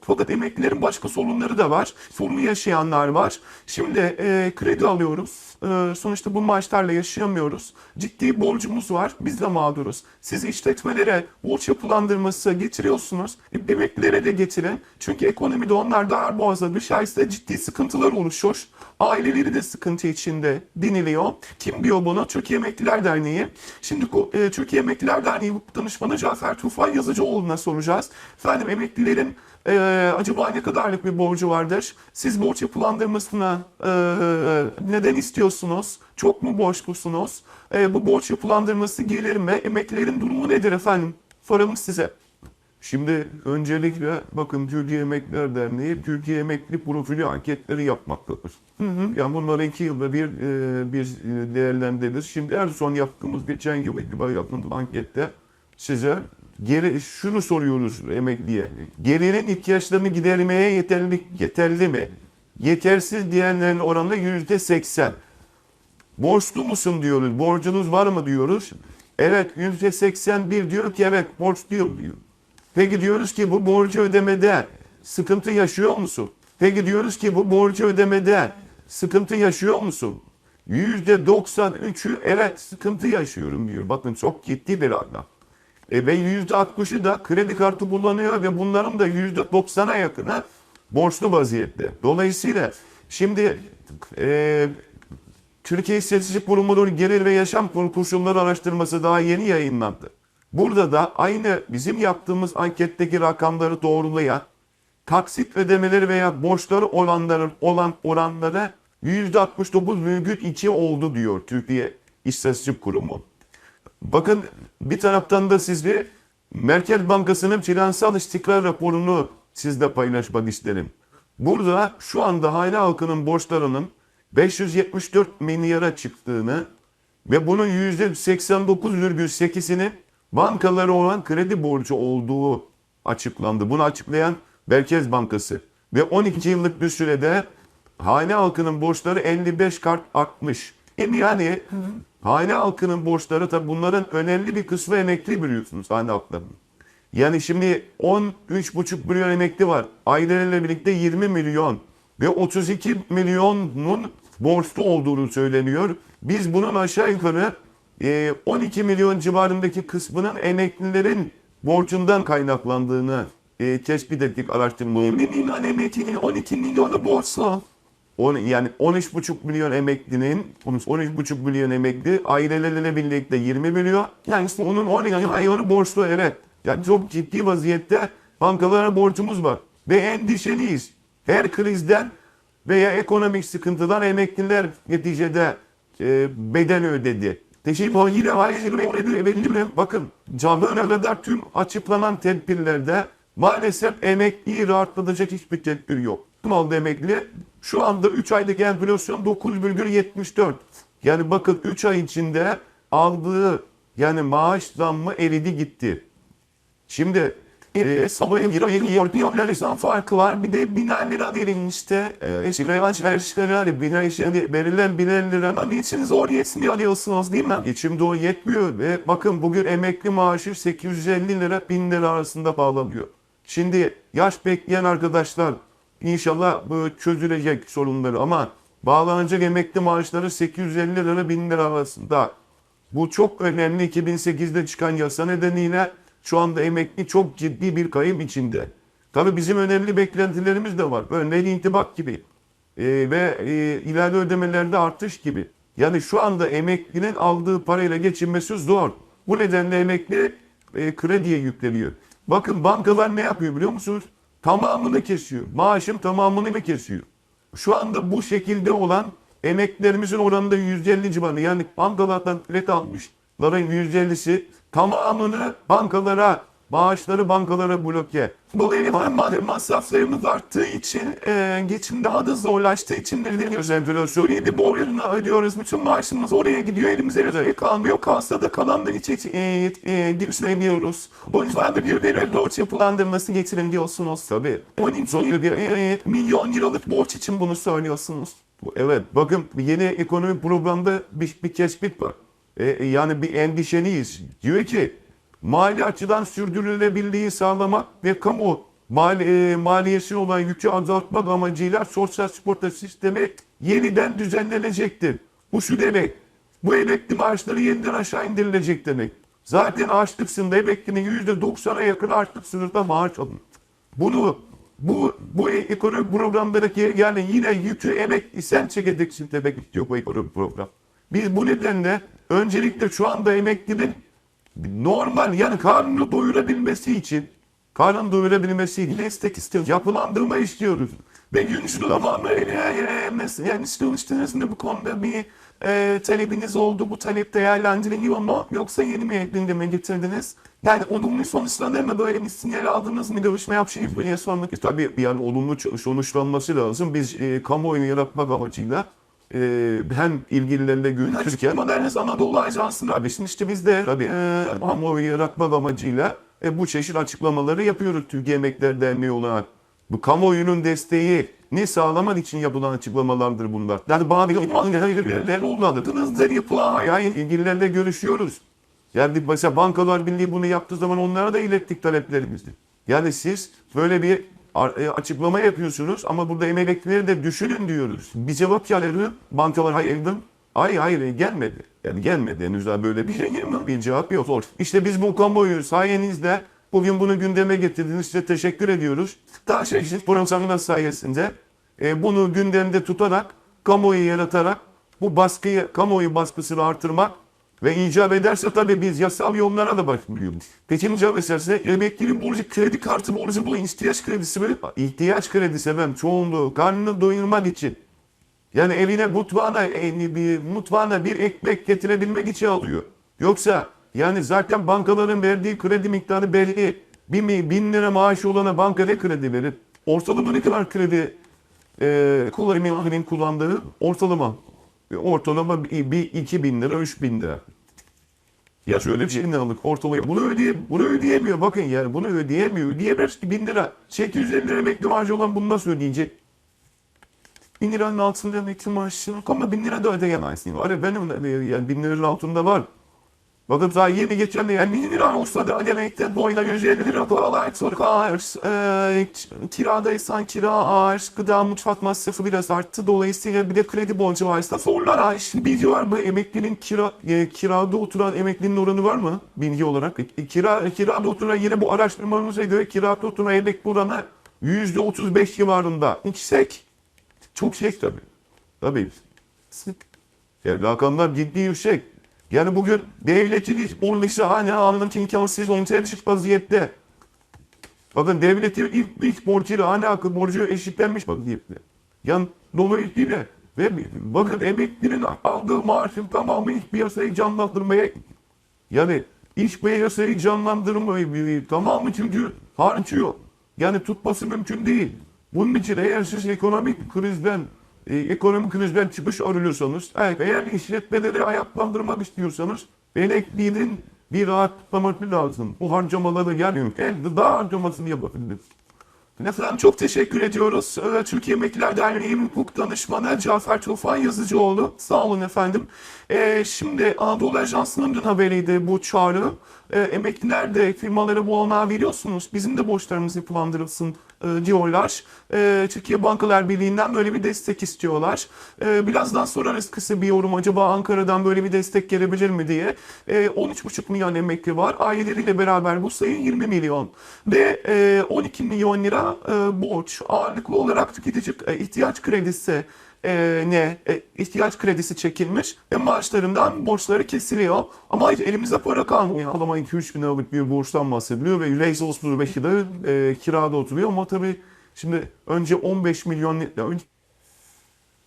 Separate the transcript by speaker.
Speaker 1: Fakat emeklilerin başka sorunları da var. Sorunu yaşayanlar var. Şimdi e, kredi alıyoruz. E, sonuçta bu maaşlarla yaşayamıyoruz. Ciddi borcumuz var. Biz de mağduruz. Siz işletmelere borç yapılandırması getiriyorsunuz. E, emeklilere de getirin. Çünkü ekonomide onlar da boğaza düşerse ciddi sıkıntılar oluşur. Aileleri de sıkıntı içinde deniliyor. Kim diyor bunu? Türkiye Emekliler Derneği. Şimdi e, Türkiye Emekliler Derneği danışmanı Cafer Tufan Yazıcıoğlu'na soracağız. Efendim emeklilerin e, acaba ne kadarlık bir borcu vardır? Siz borç yapılandırmasına e, neden istiyorsunuz? Çok mu borçlusunuz? E, bu borç yapılandırması gelir mi? Emeklilerin durumu nedir efendim? Soralım size. Şimdi öncelikle bakın Türkiye Emekliler Derneği Türkiye Emekli Profili anketleri yapmaktadır. Yani bunları iki yılda bir e, bir e, değerlendiririz. Şimdi en son yaptığımız geçen yıl itibariyle yaptığımız ankette size geri şunu soruyoruz emekliye. Gelinin ihtiyaçlarını gidermeye yeterli, yeterli mi? Yetersiz diyenlerin oranı yüzde seksen. Borçlu musun diyoruz. Borcunuz var mı diyoruz. Evet yüzde seksen bir diyor ki evet borçluyum diyor. Peki diyoruz ki bu borcu ödemede sıkıntı yaşıyor musun? Peki diyoruz ki bu borcu ödemede sıkıntı yaşıyor musun? Yüzde 93'ü evet sıkıntı yaşıyorum diyor. Bakın çok ciddi bir rakam. E, ve yüzde 60'ı da kredi kartı kullanıyor ve bunların da yüzde 90'a yakını borçlu vaziyette. Dolayısıyla şimdi e, Türkiye İstatistik Kurumu'nun gelir ve yaşam koşulları araştırması daha yeni yayınlandı. Burada da aynı bizim yaptığımız anketteki rakamları doğrulayan taksit ödemeleri veya borçları olanların olan oranları %69,2 oldu diyor Türkiye İstatistik Kurumu. Bakın bir taraftan da sizle Merkez Bankası'nın finansal istikrar raporunu sizle paylaşmak isterim. Burada şu anda hane halkının borçlarının 574 milyara çıktığını ve bunun %89,8'inin bankalara olan kredi borcu olduğu açıklandı. Bunu açıklayan Merkez Bankası. Ve 12 yıllık bir sürede hane halkının borçları 55 kart artmış. Hem yani hane halkının borçları tabi bunların önemli bir kısmı emekli biliyorsunuz hane halklarının. Yani şimdi 13,5 milyon emekli var. Ailelerle birlikte 20 milyon ve 32 milyonun borçlu olduğunu söyleniyor. Biz bunun aşağı yukarı e, 12 milyon civarındaki kısmının emeklilerin borcundan kaynaklandığını e, tespit ettik araştırmaları. 20 milyon emeklinin 12 milyonu borçlu. On, yani 13,5 milyon emeklinin, 13,5 milyon emekli ailelerle birlikte 20 milyon. Yani onun 10 milyonu borçlu evet. Yani çok ciddi vaziyette bankalara borcumuz var. Ve endişeliyiz. Her krizden veya ekonomik sıkıntıdan emekliler neticede e, bedel ödedi. Teşekkür yine ayrıca bakın canlı kadar tüm açıklanan tedbirlerde maalesef emekliyi rahatlatacak hiçbir tedbir yok. Tüm aldı emekli şu anda 3 aylık enflasyon 9,74. Yani bakın 3 ay içinde aldığı yani maaş zammı eridi gitti. Şimdi e, sabah bir ay milyon lira farkı var. Bir de biner lira verilmişti. E, işte revanş verişleri hani biner, şimdi verilen biner lira hani için zor yetsin alıyorsunuz değil mi? İçimde o yetmiyor ve bakın bugün emekli maaşı 850 lira 1000 lira arasında bağlanıyor. Şimdi yaş bekleyen arkadaşlar inşallah bu çözülecek sorunları ama bağlanacak emekli maaşları 850 lira 1000 lira arasında. Bu çok önemli 2008'de çıkan yasa nedeniyle şu anda emekli çok ciddi bir kayıp içinde. Tabii bizim önemli beklentilerimiz de var. Örneğin intibak gibi Ee, ve e, ileride ödemelerde artış gibi. Yani şu anda emeklinin aldığı parayla geçinmesi zor. Bu nedenle emekli e, krediye yükleniyor. Bakın bankalar ne yapıyor biliyor musunuz? Tamamını kesiyor. Maaşın tamamını mı kesiyor? Şu anda bu şekilde olan emeklilerimizin oranında %50 civarı. Yani bankalardan kredi almışların %50'si tamamını bankalara, maaşları bankalara bloke. Bu benim madem masraflarımız arttığı için, e, geçim daha da zorlaştığı için nedeniyoruz enflasyonu. Bir borcunu ödüyoruz, bütün maaşımız oraya gidiyor, elimize de kalmıyor. Kalsa da kalanları hiç hiç e, e, düşünemiyoruz. O yüzden de bir veri borç yapılandırması getirin diyorsunuz. Tabii. Onun sonu bir e, milyon liralık borç için bunu söylüyorsunuz. Evet, bakın yeni ekonomi programında bir, bir tespit var. E, yani bir endişeliyiz. Diyor ki mali açıdan sürdürülebilirliği sağlamak ve kamu mali, e, maliyesi olan yükü azaltmak amacıyla sosyal sigorta sistemi yeniden düzenlenecektir. Bu şu demek. Bu emekli maaşları yeniden aşağı indirilecek demek. Zaten açlık sınırında emeklinin %90'a yakın açlık sınırında maaş alın. Bunu bu bu ekonomi programındaki yani yine yükü emekli sen çekeceksin demek istiyor bu ekonomi program. Biz bu nedenle öncelikle şu anda emeklinin normal yani karnını doyurabilmesi için karnını doyurabilmesi için destek istiyoruz. Yapılandırma istiyoruz. Ve gün şu zaman yani istiyorsanız bu konuda bir e, talebiniz oldu. Bu talep değerlendiriliyor mu? Yoksa yeni mi gündeme getirdiniz? Yani olumlu sonuçlanır mı? Böyle bir sinyal aldınız mı? Görüşme yapışayım diye sormak istiyorum. Tabii yani olumlu sonuçlanması lazım. Biz e, kamuoyunu yaratmak amacıyla e, hem ilgililerle gün Moderniz Anadolu Ajansı'nın abi şimdi işte biz de tabii e, kamuoyu yaratmak amacıyla e, bu çeşit açıklamaları yapıyoruz Türkiye Emekler Derneği olarak. Bu kamuoyunun desteği ne sağlamak için yapılan açıklamalardır bunlar. Yani ilgililerle anladınız yapılan yani ilgililerle görüşüyoruz. Yani mesela Bankalar Birliği bunu yaptığı zaman onlara da ilettik taleplerimizi. Yani siz böyle bir açıklama yapıyorsunuz ama burada emeklileri de düşünün diyoruz. Bir cevap geldi. Bankalar hayır dedim. Hayır hayır gelmedi. Yani gelmedi henüz daha böyle bir şey. Bir cevap yok. İşte biz bu kamuoyu sayenizde bugün bunu gündeme getirdiniz. Size teşekkür ediyoruz. Daha şey işte programın sayesinde e, bunu gündemde tutarak kamuoyu yaratarak bu baskıyı, kamuoyu baskısını artırmak ve icap ederse tabii biz yasal yollara da başvuruyoruz. Peki icap ederse emeklinin borcu, kredi kartı borcu bu ihtiyaç kredisi mi? İhtiyaç kredisi ben çoğunluğu karnını doyurmak için. Yani evine mutfağına, bir, mutfağına bir ekmek getirebilmek için alıyor. Yoksa yani zaten bankaların verdiği kredi miktarı belli. Mi, bin lira maaşı olana banka ne kredi verir? Ortalama ne kadar kredi e, kullanımın kullandığı ortalama. Ortalama bir, bir iki bin lira, üç bin lira. Ya şöyle bir şey ne aldık ortalama. Bunu ödeye, bunu ödeyemiyor. Bakın yani bunu ödeyemiyor. Ödeyemez ki bin lira. 850 lira emekli maaşı olan bunu nasıl ödeyecek? Bin liranın altında emekli maaşı yok ama bin lira da ödeyemezsin. Var ya benim de yani bin liranın altında var. Bakın daha yeni geçen de yani bin lira olsa da ödemekte boyuna 150 lira paralar sorar. E, kiradaysan kira ağır, gıda mutfak masrafı biraz arttı. Dolayısıyla bir de kredi borcu varsa sorular ağır. Bilgi var mı? Emeklinin kira, e, kirada oturan emeklinin oranı var mı? Bilgi olarak. E, kira, kirada oturan yine bu araştırmamıza göre kirada oturan emekli oranı %35 civarında. Yüksek. Çok yüksek tabii. Tabii. Yani rakamlar ciddi yüksek. Yani bugün devletin hiç olması hani anlık imkansız ortaya vaziyette. Bakın devletin ilk, ilk borcuyla alakalı borcu eşitlenmiş vaziyette. Yani dolayısıyla ve bakın emeklinin aldığı maaşın tamamı iş piyasayı canlandırmaya yani iş piyasayı canlandırmayı tamamı çünkü harcıyor. Yani tutması mümkün değil. Bunun için eğer siz ekonomik krizden e, ekonomik krizden çıkış arıyorsanız, eğer işletmeleri ayaklandırmak istiyorsanız emeklinin bir rahatlaması lazım. Bu harcamaları yani daha harcamasını yapabiliriz. Efendim çok teşekkür ediyoruz. Ee, Türkiye Emekliler Derneği Hukuk Danışmanı Cafer Tufan Yazıcıoğlu. Sağ olun efendim. Ee, şimdi Anadolu Ajansı'nın haberiydi bu çağrı. Ee, emekliler de firmalara bu olanağı veriyorsunuz. Bizim de borçlarımız yapılandırılsın e, diyorlar. E, Türkiye Bankalar Birliği'nden böyle bir destek istiyorlar. E, birazdan sorarız kısa bir yorum acaba Ankara'dan böyle bir destek gelebilir mi diye. E, 13,5 milyon emekli var. Aileleriyle beraber bu sayı 20 milyon. Ve e, 12 milyon lira e, borç ağırlıklı olarak tüketici e, ihtiyaç kredisi e, ne e, ihtiyaç kredisi çekilmiş ve maaşlarından borçları kesiliyor. Ama elimizde para kalmıyor. Adama 2-3 bin liralık bir borçtan bahsediliyor ve Yüreğiz 35 yılda e, kirada oturuyor ama tabii şimdi önce 15 milyon önce